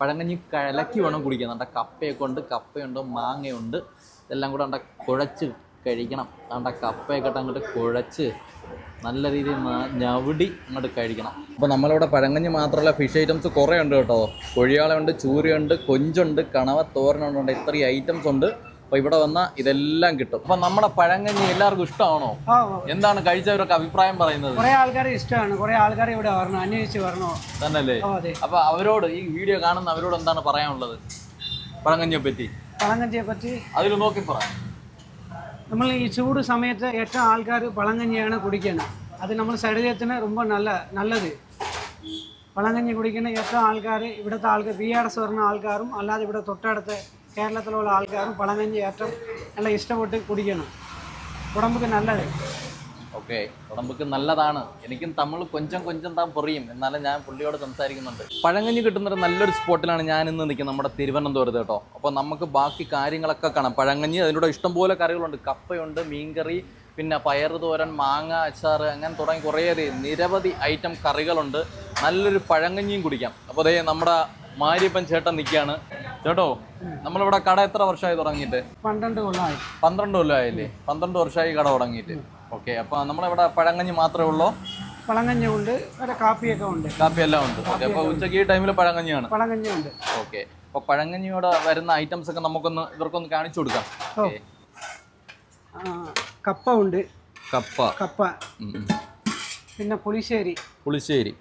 പഴങ്കഞ്ഞി കലക്കി വേണം കുടിക്കാൻ. നമ്മുടെ കപ്പയൊക്കെ ഉണ്ട് കപ്പയുണ്ട് മാങ്ങയുണ്ട്. ഇതെല്ലാം കൂടെ അവിടെ കുഴച്ച് കഴിക്കണം. നമ്മുടെ കപ്പയൊക്കെ അങ്ങോട്ട് കുഴച്ച് നല്ല രീതിയിൽ ഞവിടി അങ്ങോട്ട് കഴിക്കണം. അപ്പോൾ നമ്മളിവിടെ പഴങ്കഞ്ഞി മാത്രമല്ല ഫിഷ് ഐറ്റംസ് കുറേ ഉണ്ട് കേട്ടോ. കൊഴിയാളുണ്ട് ചൂരയുണ്ട് കൊഞ്ചുണ്ട് കണവ തോരനുണ്ട് ഇത്രയും ഐറ്റംസ് ഉണ്ട്. അപ്പോൾ ഇവിടെ വന്നാൽ ഇതെല്ലാം കിട്ടും അപ്പോൾ നമ്മുടെ പഴങ്കഞ്ഞി എല്ലാവർക്കും ഇഷ്ടമാണോ ആ എന്താണ് കഴിച്ചവരൊക്കെ അഭിപ്രായം പറയുന്നത് കുറെ ആൾക്കാർ ഇഷ്ടമാണ് കുറെ ആൾക്കാർ ഇവിടെ വരണം അന്വേഷിച്ച് വരണോ തന്നല്ലേ ഓ അതെ അപ്പൊ അവരോട് ഈ വീഡിയോ കാണുന്ന അവരോട് എന്താണ് പറയാനുള്ളത് പഴങ്കഞ്ഞിയെ പറ്റി പളങ്കഞ്ചിയെ പറ്റി അതിൽ നോക്കി പറ നമ്മൾ ഈ ചൂട് സമയത്ത് ഏറ്റവും ആൾക്കാർ പളങ്കഞ്ഞിയാണ് കുടിക്കുന്നത് അത് നമ്മൾ ശരീരത്തിന് ரொம்ப നല്ല നല്ലത് പളങ്കഞ്ഞി കുടിക്കുന്ന ഏറ്റവും ആൾക്കാർ ഇവിടുത്തെ ആൾക്കാർ ബി ആർ എസ് വരുന്ന ആൾക്കാരും അല്ലാതെ ഇവിടെ തൊട്ടടുത്ത് കേരളത്തിലുള്ള ആൾക്കാരും പളങ്കഞ്ഞി ഏറ്റവും നല്ല ഇഷ്ടപ്പെട്ട് കുടിക്കണം. ഉടമ്പക്ക് നല്ലത്. ഓക്കെ ഉടമ്പക്ക് നല്ലതാണ്. എനിക്കും തമിഴ് കൊഞ്ചം കൊഞ്ചം താൻ പൊറിയും. എന്നാലും ഞാൻ പുള്ളിയോട് സംസാരിക്കുന്നുണ്ട്. പഴങ്ങഞ്ഞി കിട്ടുന്ന ഒരു നല്ലൊരു സ്പോട്ടിലാണ് ഞാൻ ഇന്ന് നിൽക്കുന്നത് നമ്മുടെ തിരുവനന്തപുരത്ത് കേട്ടോ. അപ്പോൾ നമുക്ക് ബാക്കി കാര്യങ്ങളൊക്കെ കാണാം. പഴങ്കഞ്ഞി അതിലൂടെ ഇഷ്ടംപോലെ കറികളുണ്ട്. കപ്പയുണ്ട് മീൻകറി പിന്നെ പയർ തോരൻ മാങ്ങ അച്ചാർ അങ്ങനെ തുടങ്ങി കുറേയധികം നിരവധി ഐറ്റം കറികളുണ്ട്. നല്ലൊരു പഴങ്കഞ്ഞിയും കുടിക്കാം. അപ്പോൾ അതേ നമ്മുടെ മാരിയപ്പൻ ചേട്ടൻ നിൽക്കുകയാണ്. ചേട്ടോ നമ്മളിവിടെ കട എത്ര വർഷമായി തുടങ്ങിയിട്ട്? പന്ത്രണ്ട് കൊല്ലമായി. പന്ത്രണ്ട് കൊല്ലമായില്ലേ? പന്ത്രണ്ട് വർഷമായി കട തുടങ്ങിയിട്ട്. ഓക്കെ അപ്പൊ നമ്മളിവിടെ പഴങ്കഞ്ഞി മാത്രമേ ഉള്ളൂ? പഴങ്ങഞ്ഞി ഉണ്ട് കാപ്പിയൊക്കെ ഉണ്ട്. കാപ്പി എല്ലാം ഉണ്ട്. ഓക്കെ അപ്പൊ ഉച്ചയ്ക്ക് ഈ ടൈമിൽ പഴങ്കഞ്ഞിയാണ്? പഴങ്ങഞ്ഞി ഉണ്ട്. ഓക്കെ അപ്പൊ പഴങ്ങഞ്ഞിയോടെ വരുന്ന ഐറ്റംസ് ഒക്കെ നമുക്കൊന്ന് ഇവർക്കൊന്ന് കാണിച്ചു കൊടുക്കാം. കപ്പ ഉണ്ട്. കപ്പ. കപ്പ. പിന്നെ പുളിശ്ശേരി. പുളിശ്ശേരി.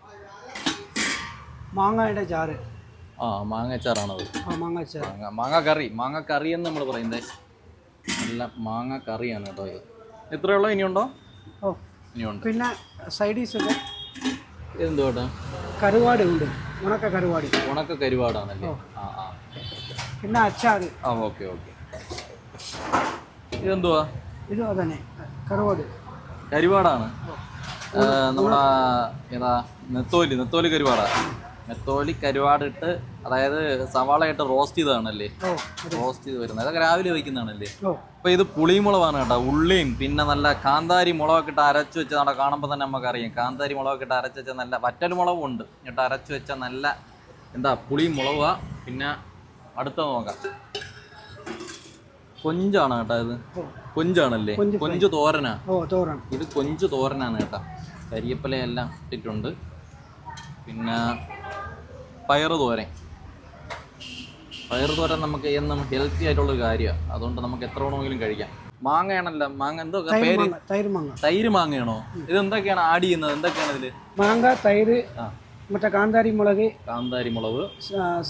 മാങ്ങയുടെ ചാറ് ആ മാങ്ങച്ചാറാണത്. ആ മാങ്ങ ചാറ് മാങ്ങ മാങ്ങ കറി മാങ്ങ കറി എന്ന് നമ്മൾ പറയുന്നത് നല്ല മാങ്ങ കറിയാണ് കേട്ടോ ഇത്. എത്രയുള്ള ഇനിയുണ്ടോ? ഓ ഇനിയുണ്ട്. പിന്നെ സൈഡ് ഇതെന്തോ കേട്ടോ കരുവാട് ഉണ്ട്. ഉണക്ക കരുവാട്. ഉണക്ക കരുവാടാണല്ലേ? ആ ആ. പിന്നെ അച്ചാറ്. ആ ഓക്കെ ഓക്കെ. ഇതെന്തുവാ? ഇതും അതന്നെ. കരുവാട്. കരുവാടാണ്. നമ്മളാ നമ്മുടെ ഏതാ നെത്തോലി നെത്തോലി കരിവാടാ. നെത്തോലി കരുവാടിട്ട് അതായത് സവാള ഇട്ട് റോസ്റ്റ് ചെയ്തതാണല്ലേ റോസ്റ്റ് ചെയ്ത് വരുന്നത്. അതൊക്കെ രാവിലെ വയ്ക്കുന്നതാണല്ലേ? അപ്പൊ ഇത് പുളിമുളകാണ് കേട്ടോ ഉള്ളിയും പിന്നെ നല്ല കാന്താരി മുളകൊക്കെ ഇട്ട് അരച്ചു വെച്ച നമ്മുടെ കാണുമ്പോൾ തന്നെ നമുക്കറിയാം. കാന്താരി മുളകൊക്കെ ഇട്ട് അരച്ചു വെച്ച നല്ല വറ്റൽ മുളകും ഉണ്ട്. എന്നിട്ട് അരച്ചു വെച്ച നല്ല എന്താ പുളി മുളക പിന്നെ അടുത്ത നോക്കാം. കൊഞ്ചാണ് കേട്ടോ ഇത്. കൊഞ്ചാണല്ലേ? കൊഞ്ച് തോരനാ. ഇത് കൊഞ്ച് തോരനാണ് കേട്ടോ. കരിയപ്പലയെല്ലാം ഇട്ടിട്ടുണ്ട്. പിന്നെ പയറ് തോരൻ. പയറ് തോരൻ നമുക്ക് എന്നും ഹെൽത്തി ആയിട്ടുള്ളൊരു കാര്യമാണ്. അതുകൊണ്ട് നമുക്ക് എത്ര വേണമെങ്കിലും കഴിക്കാം. മാങ്ങയാണല്ലോ മാങ്ങ എന്തോ തൈര് പേര്? തൈര് മാങ്ങ. തൈര് മാങ്ങയാണോ? ഇത് എന്തൊക്കെയാണ് ആഡ് ചെയ്യുന്നത്? എന്തൊക്കെയാണ് ഇതിൽ? മാങ്ങ തൈര് മറ്റേ കാന്താരി മുളക് കാന്താരി മുളക്.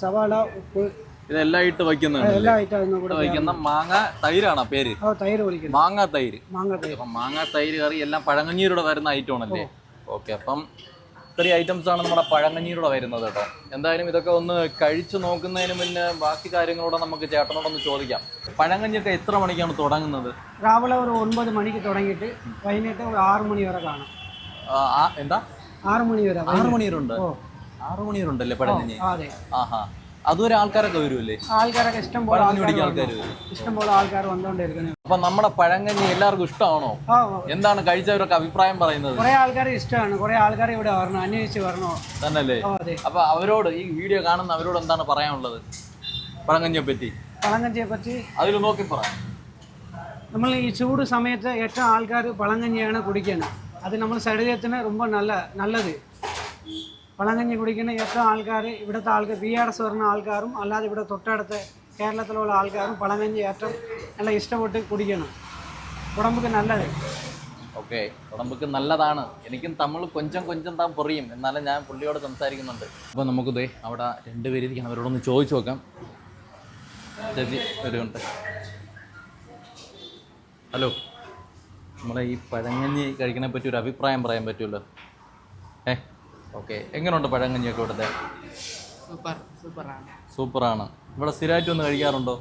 സവാള ഉപ്പ്. ഇതെല്ലാം ഇട്ട് കൂടെ വയ്ക്കുന്ന മാങ്ങ തൈരാണോ പേര്? തൈര് മാങ്ങ തൈര്. മാങ്ങ തൈര്. മാങ്ങ തൈര് കറി എല്ലാം പഴങ്ങഞ്ഞീരുടെ വരുന്ന ഐറ്റം ആണല്ലേ? ഓക്കെ അപ്പം ഇത്രയും ഐറ്റംസ് ആണ് നമ്മുടെ പഴങ്ങഞ്ഞീരുടെ വരുന്നത് കേട്ടോ. എന്തായാലും ഇതൊക്കെ ഒന്ന് കഴിച്ചു നോക്കുന്നതിന് മുന്നേ ബാക്കി കാര്യങ്ങളോടെ നമുക്ക് ചേട്ടനോടൊന്ന് ചോദിക്കാം. പഴങ്ങഞ്ഞിയൊക്കെ എത്ര മണിക്കാണ് തുടങ്ങുന്നത്? രാവിലെ ഒരു ഒൻപത് മണിക്ക് തുടങ്ങിയിട്ട് വൈകിട്ട് ഒരു ആറ് മണി വരെ കാണാം. എന്താ? ആറ് മണി വരെ ആറ് മണിവരുണ്ട്? ഓ. ആറ് മണിവരുണ്ടല്ലേ പഴങ്ങഞ്ഞി? ആ, അതെ. ആഹാ. അതുവരെ ആൾക്കാരൊക്കെ വരുമല്ലേ ആൾക്കാരൊക്കെ ഇഷ്ടം പോലെ പഴങ്ങഞ്ഞി ആൾക്കാർ വരും. ഇഷ്ടം പോലെ ആൾക്കാർ വന്നുകൊണ്ടിരിക്കുന്നത് അപ്പൊ നമ്മുടെ പഴങ്ങഞ്ഞി എല്ലാവർക്കും ഇഷ്ടമാണോ ആ എന്താണ് കഴിച്ചവരൊക്കെ അഭിപ്രായം പറയുന്നത് കുറെ ആൾക്കാർ ഇഷ്ടമാണ് കുറെ ആൾക്കാർ ഇവിടെ വരണം അന്വേഷിച്ച് വരണോ തന്നല്ലേ ഓ അതെ അപ്പൊ അവരോട് ഈ വീഡിയോ കാണുന്ന അവരോട് എന്താണ് പറയാനുള്ളത് പഴങ്ങഞ്ഞിയെ പറ്റി പളങ്കഞ്ചിയെ പറ്റി അതിൽ നോക്കി പറ നമ്മൾ ഈ ചൂട് സമയത്ത് ഏറ്റവും ആൾക്കാർ പളങ്കഞ്ഞിയാണ് കുടിക്കുന്നത് അത് നമ്മൾ ശരീരത്തിന് ரொம்ப നല്ല നല്ലത് പളങ്കഞ്ഞി കുടിക്കുന്ന ഏറ്റവും ആൾക്കാർ ഇവിടുത്തെ ആൾക്കാർ ബി ആർ എസ് വരുന്ന ആൾക്കാരും അല്ലാതെ ഇവിടെ തൊട്ടടുത്ത് കേരളത്തിലുള്ള ആൾക്കാരും പളങ്കഞ്ഞി ഏറ്റവും നല്ല ഇഷ്ടപ്പെട്ട് കുടിക്കണം. ഉടമ്പക്ക് നല്ലത്. ഓക്കെ ഉടമ്പക്ക് നല്ലതാണ്. എനിക്കും തമിഴ് കൊഞ്ചം കൊഞ്ചം താൻ പൊറിയും. എന്നാലും ഞാൻ പുള്ളിയോട് സംസാരിക്കുന്നുണ്ട്. അപ്പോൾ നമുക്ക് ദേ അവിടെ രണ്ടുപേരിരിക്കണം. അവരോടൊന്ന് ചോദിച്ചു നോക്കാം. ചേച്ചി വരുന്നുണ്ട്. ഹലോ. നമ്മളെ ഈ പഴങ്ങഞ്ഞി കഴിക്കണെ പറ്റി ഒരു അഭിപ്രായം പറയാൻ പറ്റുമല്ലോ? ഏ? ഓക്കെ എങ്ങനെയുണ്ട് പഴങ്ങഞ്ഞിയൊക്കെ ഇവിടുത്തെ? സൂപ്പർ സൂപ്പറാണ്. സൂപ്പറാണ്. ഇവിടെ സ്ഥിരമായിട്ട് ഒന്ന് കഴിക്കാറുണ്ടോ?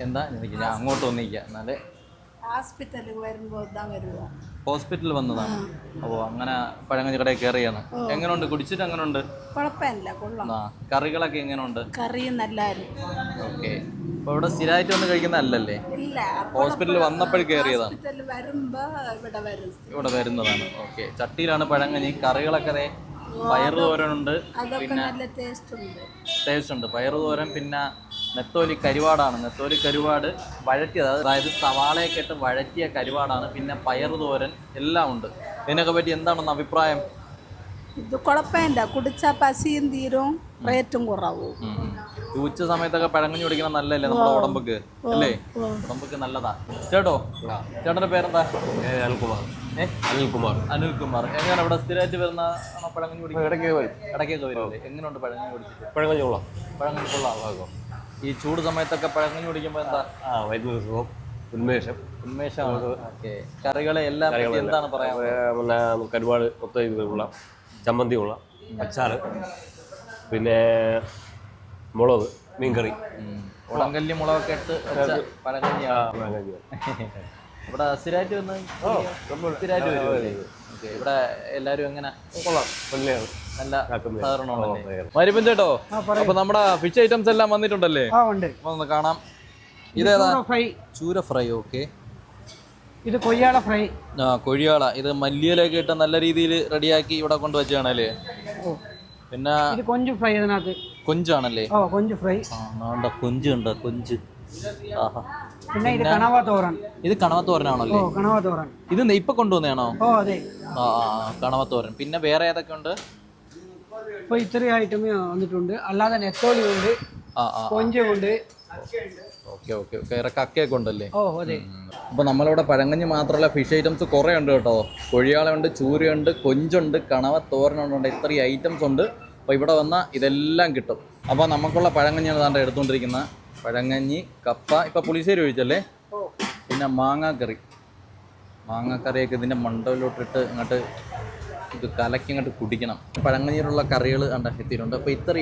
എന്താ? എനിക്ക് ഞാൻ അങ്ങോട്ട് ഒന്നിക്കാം എന്നാലേ ഹോസ്പിറ്റലിൽ വരുമോ ഹോസ്പിറ്റലിൽ വന്നതാണ് ഓ അങ്ങനെ പഴങ്കഞ്ഞി കടയിൽ കയറിയാണ് എങ്ങനെയുണ്ട് കുടിച്ചിട്ട് എങ്ങനെയുണ്ട് കുഴപ്പമില്ല കൊള്ളാം. ആ. കറികളൊക്കെ എങ്ങനെയുണ്ട് കറി നല്ലായിരുന്നു ഓക്കെ. അപ്പോൾ ഇവിടെ സ്ഥിരമായിട്ട് വന്ന് കഴിക്കുന്നതല്ലല്ലേ? ഇല്ല ഹോസ്പിറ്റലിൽ വന്നപ്പോൾ കയറിയതാണ് ഹോസ്പിറ്റലിൽ വരുമ്പോ ഇവിടെ വരുന്നതാണ്. ഓക്കെ. ചട്ടിയിലാണ് പഴങ്കഞ്ഞി. കറികളൊക്കെ ദേ പയറ് തോരനുണ്ട് പിന്നെ നല്ല ടേസ്റ്റ് ഉണ്ട്. ടേസ്റ്റ് ഉണ്ട്. പയറ് തോരൻ പിന്നെ നെത്തോലി കരുവാടാണ്. നെത്തോലി കരുവാട് വഴറ്റിയത്. അതായത് സവാളയൊക്കെ ഇട്ട് വഴറ്റിയ കരുവാടാണ്. പിന്നെ പയർ തോരൻ എല്ലാം ഉണ്ട്. ഇതിനൊക്കെ പറ്റി എന്താണെന്ന് അഭിപ്രായം? ഇത് കുഴപ്പമില്ല. കുടിച്ചാൽ പശിയും തീരും റേറ്റും കുറവും. ഈ ഉച്ച സമയത്തൊക്കെ പഴങ്ങഞ്ഞു കുടിക്കണം നല്ലല്ലേ നമ്മുടെ ഉടമ്പക്ക് അല്ലേ? ഉടമ്പക്ക് നല്ലതാ. ചേട്ടോ ചേട്ടന്റെ പേരെന്താ? അനിൽകുമാർ. ഏ? അനിൽകുമാർ. അനിൽകുമാർ. എങ്ങനെ ഇവിടെ സ്ഥിരമായിട്ട് വരുന്ന പഴങ്ങി പഴങ്ങഞ്ഞു കുടിക്കുന്നത്? ഇടയ്ക്ക് വരും. ഇടയ്ക്കൊക്കെ വരുമല്ലേ എങ്ങനെയുണ്ട് പഴങ്ങഞ്ഞു കുടിച്ചിട്ട്? കൊള്ളാം. പഴങ്ങഞ്ഞു കൊള്ളാം. ഈ ചൂട് സമയത്തൊക്കെ പഴങ്ങൾ കുടിക്കുമ്പോൾ എന്താ? ആ വൈദ്യുത സുഖം. ഉന്മേഷം. ഉന്മേഷമാണ്. ഓക്കെ. കറികളെ എല്ലാം പറ്റി എന്താണ് പറയാ പിന്നെ കരുവാട് മൊത്തം ഇതിലുള്ള ചമ്മന്തി ഉള്ള അച്ചാർ പിന്നെ മുളക് മീൻകറി. ഉടങ്കല്ലി മുളകൊക്കെ ഇട്ട് പഴങ്കഞ്ഞിയാണ് ഇവിടെ സ്ഥിരമായിട്ട് വന്ന് സ്ഥിരമായിട്ട് വരുമല്ലേ ഓക്കെ. ഇവിടെ എല്ലാരും എങ്ങനെ? കൊള്ളാം. വലിയാണ് നല്ല മരിപ്പൻ ചേട്ടോ അപ്പൊ നമ്മുടെ ഫിഷ് ഐറ്റംസ് എല്ലാം വന്നിട്ടുണ്ടല്ലേ? ഒന്ന് കാണാം. ഇതേതാ? ചൂര ഫ്രൈ. ചൂര ഫ്രൈ ഓക്കെ. ഇത് കൊയ്യാള ഫ്രൈ. ആ കൊഴിയാള. ഇത് മല്ലിയിലൊക്കെ ഇട്ട് നല്ല രീതിയിൽ റെഡിയാക്കി ഇവിടെ കൊണ്ടുവച്ചാണല്ലേ പിന്നെ ഇത് കൊഞ്ച് ഫ്രൈ ഇതിനകത്ത്. കൊഞ്ചാണല്ലേ? ഓ കൊഞ്ച് ഫ്രൈ. ആണ്ട കൊഞ്ച് ഉണ്ട് കൊഞ്ച്. ആഹാ. പിന്നെ ഇത് കണവ തോരൻ ഇത് കണവത്തോരനാണല്ലേ? ഓ കണവ തോരൻ ഇത് ഇപ്പൊ കൊണ്ടുവന്നാണോ ഓ അതെ. ആ കണവ തോരൻ കണവത്തോരൻ. പിന്നെ വേറെ ഏതൊക്കെ ഉണ്ട് ഇപ്പോൾ ഇത്രയും ഐറ്റമേ വന്നിട്ടുണ്ട്. അല്ലാതെ നെത്തോളി ഉണ്ട് കൊഞ്ചുണ്ട് ഓക്കെ ഓക്കെ ഓക്കെ. വേറെ കക്കയൊക്കെ ഉണ്ടല്ലേ? ഓ അതെ. അപ്പോൾ നമ്മളിവിടെ പഴങ്കഞ്ഞ് മാത്രമല്ല ഫിഷ് ഐറ്റംസ് കുറേ ഉണ്ട് കേട്ടോ. കൊഴിയാളുണ്ട് ചൂരയുണ്ട് കൊഞ്ചുണ്ട് കണവ തോരനുണ്ട് ഇത്രയും ഐറ്റംസ് ഉണ്ട്. അപ്പോൾ ഇവിടെ വന്നാൽ ഇതെല്ലാം കിട്ടും. അപ്പോൾ നമുക്കുള്ള പഴങ്കഞ്ഞാണ് താണ്ട എടുത്തുകൊണ്ടിരിക്കുന്ന പഴങ്കഞ്ഞി കപ്പ ഇപ്പോൾ പുളിശ്ശേരി ഒഴിച്ചല്ലേ? പിന്നെ മാങ്ങാക്കറി. മാങ്ങാക്കറിയൊക്കെ ഇതിന്റെ മണ്ടയിലോട്ടിട്ട് ഇങ്ങോട്ട് ഇത് കലക്കി അങ്ങോട്ട് കുടിക്കണം. പഴങ്ങഞ്ഞീരുള്ള കറികൾ കണ്ട എത്തിയിട്ടുണ്ട്. അപ്പോൾ ഇത്ര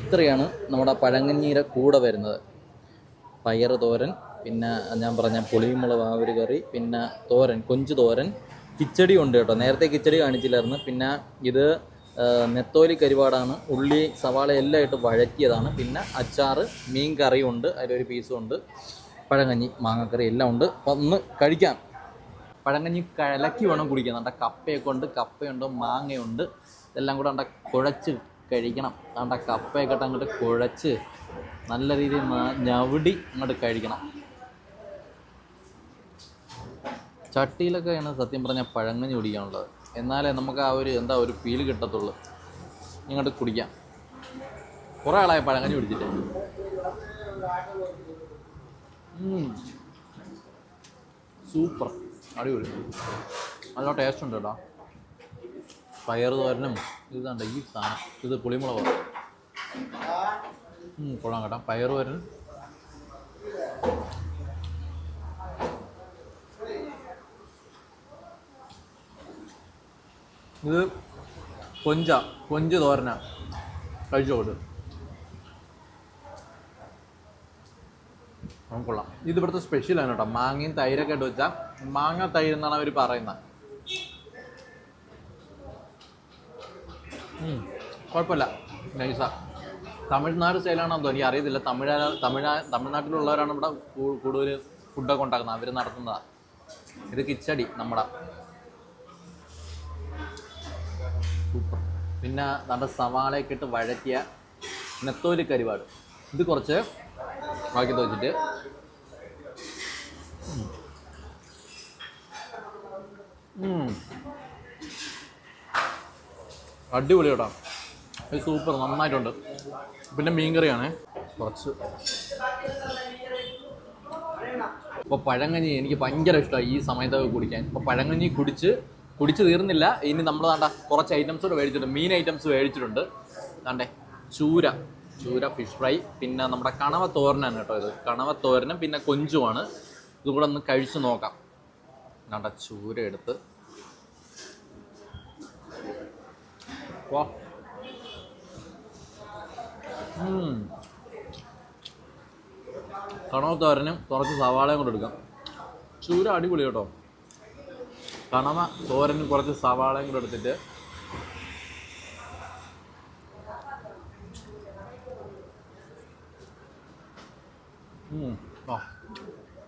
ഇത്രയാണ് നമ്മുടെ പഴങ്ങഞ്ഞീര കൂടെ വരുന്നത്. പയർ തോരൻ പിന്നെ ഞാൻ പറഞ്ഞ പുളിമുളക് ഒരു കറി പിന്നെ തോരൻ കൊഞ്ച് തോരൻ കിച്ചടി ഉണ്ട് കേട്ടോ. നേരത്തെ കിച്ചടി കാണിച്ചില്ലായിരുന്നു. പിന്നെ ഇത് നെത്തോലി കരിവാടാണ്. ഉള്ളി സവാള എല്ലാം ഇട്ട് വഴറ്റിയതാണ്. പിന്നെ അച്ചാറ് മീൻ കറിയും ഉണ്ട് അതിലൊരു പീസും ഉണ്ട്. പഴങ്കഞ്ഞി മാങ്ങക്കറി എല്ലാം ഉണ്ട്. അപ്പം ഒന്ന് കഴിക്കാം. പഴങ്കഞ്ഞി കലക്കി വേണം കുടിക്കാൻ. നമ്മുടെ കപ്പയൊക്കെ ഉണ്ട് കപ്പയുണ്ട് മാങ്ങയുണ്ട്. ഇതെല്ലാം കൂടെ കൂടെണ്ട കുഴച്ച് കഴിക്കണം. നമ്മുടെ കപ്പയൊക്കെ അങ്ങോട്ട് കുഴച്ച് നല്ല രീതിയിൽ ഞവിടി അങ്ങോട്ട് കഴിക്കണം. ചട്ടിയിലൊക്കെയാണ് സത്യം പറഞ്ഞാൽ പഴങ്കഞ്ഞി കുടിക്കാനുള്ളത്. എന്നാലേ നമുക്ക് ആ ഒരു എന്താ ഒരു ഫീൽ കിട്ടത്തുള്ളൂ. ഇങ്ങോട്ട് കുടിക്കാം. കുറേ ആളായ പഴങ്കഞ്ഞി കുടിച്ചിട്ട്. സൂപ്പർ. അടിപൊളി. നല്ല ടേസ്റ്റ് ഉണ്ട് കേട്ടോ പയർ തോരനും ഇതാണ്ട് ഈ സാധനം. ഇത് പുളിമുളക്. കൊള്ളാം കേട്ടോ. പയർ തോരൻ. ഇത് കൊഞ്ച കൊഞ്ച് തോരന. കഴിച്ചോട്ട് കൊള്ളാം. ഇത് ഇവിടുത്തെ സ്പെഷ്യലാണ് കേട്ടോ. മാങ്ങയും തൈരൊക്കെ ഇട്ട് വെച്ചാൽ മാങ്ങ തൈര് എന്നാണ് അവർ പറയുന്നത്. കുഴപ്പമില്ല. നൈസാ തമിഴ്നാട് സ്റ്റൈലാണോ എന്തോ എനിക്ക് അറിയത്തില്ല. തമിഴ് തമിഴ് തമിഴ്നാട്ടിലുള്ളവരാണ് ഇവിടെ കൂടുതൽ ഫുഡൊക്കെ ഉണ്ടാക്കുന്നത്. അവർ നടത്തുന്നതാണ് ഇത് കിച്ചടി നമ്മുടെ. സൂപ്പർ പിന്നെ നമ്മുടെ സവാളയൊക്കെ ഇട്ട് വഴറ്റിയ നെത്തോലി കരിപാട് ഇത് കുറച്ച് ബാക്കി വെച്ചിട്ട് അടിപൊളി കേട്ടോ. ഇത് സൂപ്പർ നന്നായിട്ടുണ്ട്. പിന്നെ മീൻ കറിയാണേ കുറച്ച്. ഇപ്പോൾ പഴങ്കഞ്ഞി എനിക്ക് ഭയങ്കര ഇഷ്ടമായി ഈ സമയത്തൊക്കെ കുടിക്കാൻ. ഇപ്പോൾ പഴങ്കഞ്ഞി കുടിച്ച് കുടിച്ച് തീർന്നില്ല. ഇനി നമ്മൾ വേണ്ട കുറച്ച് ഐറ്റംസ് കൂടെ മേടിച്ചിട്ടുണ്ട്. മീൻ ഐറ്റംസ് മേടിച്ചിട്ടുണ്ട്. വേണ്ടേ ചൂര. ചൂര ഫിഷ് ഫ്രൈ പിന്നെ നമ്മുടെ കണവ തോരനാണ് കേട്ടോ ഇത്. കണവ തോരനും പിന്നെ കൊഞ്ചുമാണ്. ഇതും കൂടെ ഒന്ന് കഴിച്ച് നോക്കാം. വേണ്ട ചൂര എടുത്ത്. വാ. കുറച്ച് സവാളയും കൂടെ എടുക്കാം. ചൂര അടിപൊളി കേട്ടോ. കണവ തോരനും കുറച്ച് സവാളയും കൂടെ എടുത്തിട്ട്.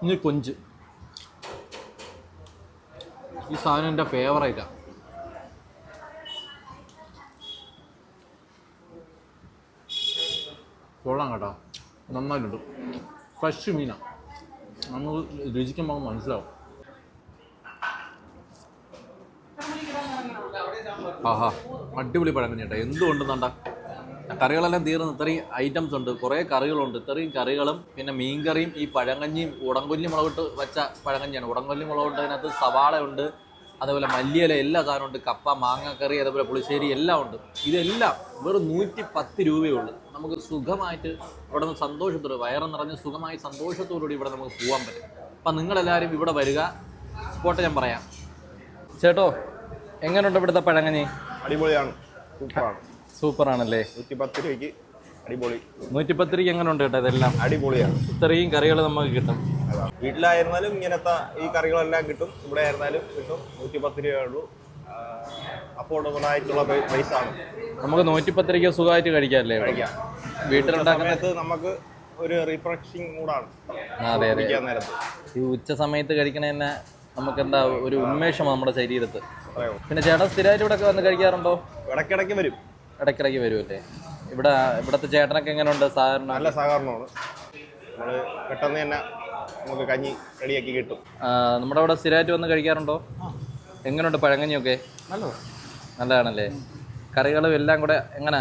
ഇനി കൊഞ്ച്. ഈ സാധനം എന്റെ ഫേവറേറ്റാണ് കൊള്ളാം കേട്ടോ. നന്നായിട്ടുണ്ട്. ഫ്രഷ് മീനാണ് നമ്മൾ രുചിക്കുമ്പോൾ മനസ്സിലാവും. ആഹാ. അടിപൊളി പഴം തന്നെ കേട്ടോ എന്തുകൊണ്ടെന്നാണ്ടാ കറികളെല്ലാം തീർന്ന് ഇത്രയും ഐറ്റംസ് ഉണ്ട്. കുറേ കറികളുണ്ട്. ഇത്രയും കറികളും പിന്നെ മീൻകറിയും ഈ പഴങ്കഞ്ഞിയും ഉടങ്കൊല്ലി മുളകിട്ട് വെച്ച പഴങ്കഞ്ഞിയാണ്. ഉടങ്കൊല്ലി മുളകിട്ട് അതിനകത്ത് സവാള ഉണ്ട്. അതേപോലെ മല്ലിയില എല്ലാ സാധനമുണ്ട് കപ്പ മാങ്ങക്കറി അതേപോലെ പുളിശ്ശേരി എല്ലാം ഉണ്ട്. ഇതെല്ലാം വെറും നൂറ്റി പത്ത് രൂപയുള്ളൂ നമുക്ക് സുഖമായിട്ട് ഇവിടെ നിന്ന് സന്തോഷത്തോടെ വയറ് നിറഞ്ഞ് സുഖമായി സന്തോഷത്തോടുകൂടി ഇവിടെ നമുക്ക് പോകാൻ പറ്റും. അപ്പം നിങ്ങളെല്ലാവരും ഇവിടെ വരിക. സ്പോട്ട് ഞാൻ പറയാം. ചേട്ടോ എങ്ങനെയുണ്ട് ഇവിടുത്തെ പഴങ്കഞ്ഞി? അടിപൊളിയാണ്. സൂപ്പറാണ്. സൂപ്പറാണല്ലേ? നൂറ്റി പത്ത് രൂപയ്ക്ക് അടിപൊളി. നൂറ്റിപ്പത്ത് രൂപയ്ക്ക് എങ്ങനെ ഉണ്ട് കേട്ടോ ഇതെല്ലാം? അടിപൊളിയാണ്. ഇത്രയും കറികൾ നമുക്ക് കിട്ടും. വീട്ടിലായിരുന്നാലും ഇങ്ങനത്തെ ഈ കറികളെല്ലാം കിട്ടും. ഇവിടെ ആയിരുന്നാലും കിട്ടും. നൂറ്റി പത്ത് രൂപയേ ഉള്ളൂ. അഫോർഡബിൾ ആയിട്ടുള്ള പ്രൈസ് ആണ് നമുക്ക് നൂറ്റിപ്പത്ത് രൂപയ്ക്ക് സുഖമായിട്ട് കഴിക്കാമല്ലേ? കഴിക്കാം. വീട്ടിലുണ്ടാക്കുന്ന സമയത്ത് നമുക്ക് ഒരു റിഫ്രഷിങ് മൂഡാണ് അതെ അതെ. കുടിക്കാൻ നേരത്ത്. ഈ ഉച്ച സമയത്ത് കഴിക്കണ തന്നെ നമുക്ക് എന്താ ഒരു ഉന്മേഷമാണ് നമ്മുടെ ശരീരത്ത്. പിന്നെ ചേട്ടാ സ്ഥിരമായിട്ട് ഇവിടെ വന്ന് കഴിക്കാറുണ്ടോ? ഇടയ്ക്കിടയ്ക്ക് വരും. ഇടയ്ക്കിടയ്ക്ക് വരുമല്ലേ ഇവിടെ ഇവിടുത്തെ ചേട്ടനൊക്കെ എങ്ങനെയുണ്ട്? സാധാരണ നല്ല സഹകരണമാണ്. നമ്മൾ പെട്ടെന്ന് തന്നെ നമുക്ക് കഞ്ഞി റെഡിയാക്കി കിട്ടും. നമ്മുടെ അവിടെ സ്ഥിരമായിട്ട് വന്ന് കഴിക്കാറുണ്ടോ? എങ്ങനെയുണ്ട് പഴങ്കഞ്ഞിയൊക്കെ? നല്ലതാണല്ലേ? കറികളും എല്ലാം കൂടെ എങ്ങനെ?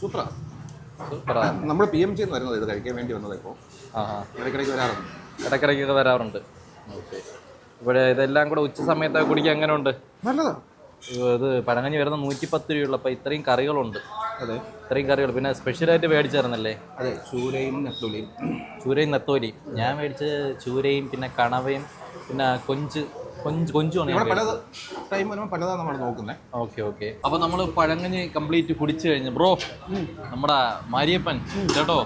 സൂപ്പറാ. നമ്മൾ പി എം ജിന്ന് വരുന്നത് ഇത് കഴിക്കാൻ വേണ്ടി വന്നത് ഇപ്പോൾ ആ ആ ഇടയ്ക്കിടയ്ക്ക് വരാറുണ്ട്. ഇടയ്ക്കിടയ്ക്കൊക്കെ വരാറുണ്ട്. ഓക്കെ. ഇവിടെ ഇതെല്ലാം കൂടെ ഉച്ച സമയത്തൊക്കെ കുടിക്കാൻ എങ്ങനെയുണ്ട്? നല്ലതാ ഇത് പഴങ്ങഞ്ഞി വരുന്ന നൂറ്റി പത്ത് രൂപയുള്ളപ്പോൾ ഇത്രയും കറികളുണ്ട്. അതെ. ഇത്രയും കറികൾ. പിന്നെ സ്പെഷ്യലായിട്ട് മേടിച്ചായിരുന്നല്ലേ? അതെ ചൂരയും നെത്തോലിയും. ചൂരയും നെത്തോലിയും. ഞാൻ മേടിച്ച ചൂരയും പിന്നെ കണവയും പിന്നെ കൊഞ്ച് കൊഞ്ച് കൊഞ്ചുമാണ് ഞാൻ ഇവിടെ പല ടൈം വരുമ്പോൾ പലതാണ് നമ്മൾ നോക്കുന്നത് ഓക്കെ ഓക്കെ. അപ്പൊ നമ്മൾ പഴങ്ങഞ്ഞി കംപ്ലീറ്റ് കുടിച്ചു കഴിഞ്ഞു ബ്രോ നമ്മുടെ മാരിയപ്പൻ കേട്ടോ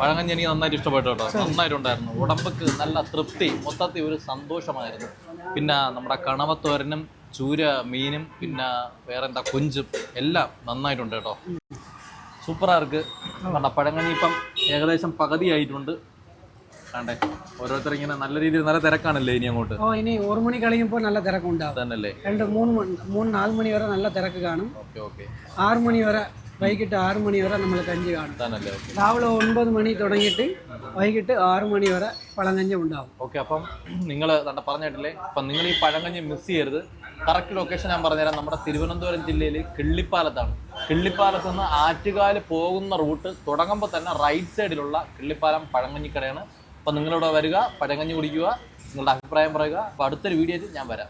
പഴങ്ങഞ്ഞി എനിക്ക് നന്നായിട്ട് ഇഷ്ടപ്പെട്ടു കേട്ടോ. നന്നായിട്ടുണ്ടായിരുന്നു. ഉടമ്പക്ക് നല്ല തൃപ്തി മൊത്തത്തിൽ ഒരു സന്തോഷമായിരുന്നു. പിന്നെ നമ്മുടെ കണവത്തോരനും ചൂര മീനും പിന്നെ വേറെ എന്താ കൊഞ്ചും എല്ലാം നന്നായിട്ടുണ്ട് കേട്ടോ. സൂപ്പറാർക്ക്. കണ്ട പഴങ്ങനി ഇപ്പം ഏകദേശം പകുതി ആയിട്ടുണ്ട് കണ്ടേ ഓരോരുത്തർ ഇങ്ങനെ നല്ല രീതിയിൽ നല്ല തിരക്കാണല്ലേ ഇനി അങ്ങോട്ട്? ഓ ഇനി ഒരു മണി കഴിയുമ്പോൾ നല്ല തിരക്കുണ്ടാവും തന്നല്ലേ രണ്ട് മൂന്ന് മണി- മൂന്ന് നാല് മണി വരെ നല്ല തിരക്ക് കാണും. Okay okay. ആറ് മണി വരെ വൈകിട്ട് ആറ് മണി വരെ നമ്മൾ കഞ്ഞി കാണും. തന്നല്ലേ ഓക്കെ. രാവിലെ ഒൻപത് മണി തുടങ്ങിയിട്ട് വൈകിട്ട് ആറ് മണി വരെ പഴങ്കഞ്ഞി ഉണ്ടാവും. ഓക്കെ അപ്പം നിങ്ങൾ പറഞ്ഞിട്ടില്ലേ? അപ്പം നിങ്ങൾ ഈ പഴങ്കഞ്ഞി മിസ് ചെയ്യരുത്. കറക്റ്റ് ലൊക്കേഷൻ ഞാൻ പറഞ്ഞുതരാം. നമ്മുടെ തിരുവനന്തപുരം ജില്ലയിൽ കിള്ളിപ്പാലത്താണ്. കിള്ളിപ്പാലത്ത് നിന്ന് ആറ്റുകാൽ പോകുന്ന റൂട്ട് തുടങ്ങുമ്പോൾ തന്നെ റൈറ്റ് സൈഡിലുള്ള കിള്ളിപ്പാലം പഴങ്കഞ്ഞിക്കടയാണ് അപ്പോൾ നിങ്ങളിവിടെ വരിക പഴങ്കഞ്ഞി കുടിക്കുക നിങ്ങളുടെ അഭിപ്രായം പറയുക. അപ്പോൾ അടുത്തൊരു വീഡിയോയിൽ ഞാൻ വരാം.